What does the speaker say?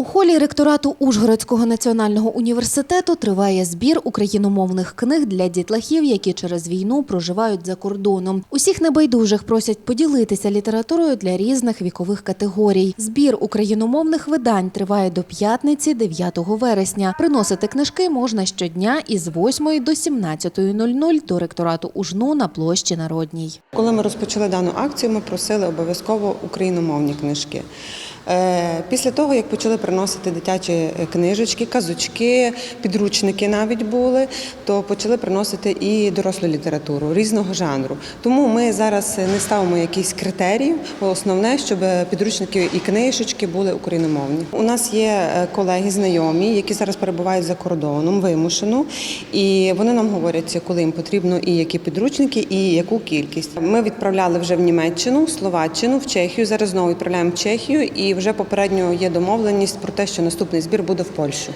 У холі ректорату Ужгородського національного університету триває збір україномовних книг для дітлахів, які через війну проживають за кордоном. Усіх небайдужих просять поділитися літературою для різних вікових категорій. Збір україномовних видань триває до п'ятниці, 9 вересня. Приносити книжки можна щодня із 8 до 17.00 до ректорату УЖНУ на площі Народній. Коли ми розпочали дану акцію, ми просили обов'язково україномовні книжки. Е, Після того, як почали приносити дитячі е, книжечки, казочки, підручники навіть були, то почали приносити і дорослу літературу різного жанру. Тому ми зараз не ставимо якісь критерії. Основне, щоб підручники і книжечки були україномовні. У нас є е, колеги, знайомі, які зараз перебувають за кордоном вимушено, і вони нам говорять, коли їм потрібно і які підручники, і яку кількість. Ми відправляли вже в Німеччину, Словаччину, в Чехію. Зараз знову відправляємо в Чехію, і вже попередньо є домовленість про те, що наступний збір буде в Польщу.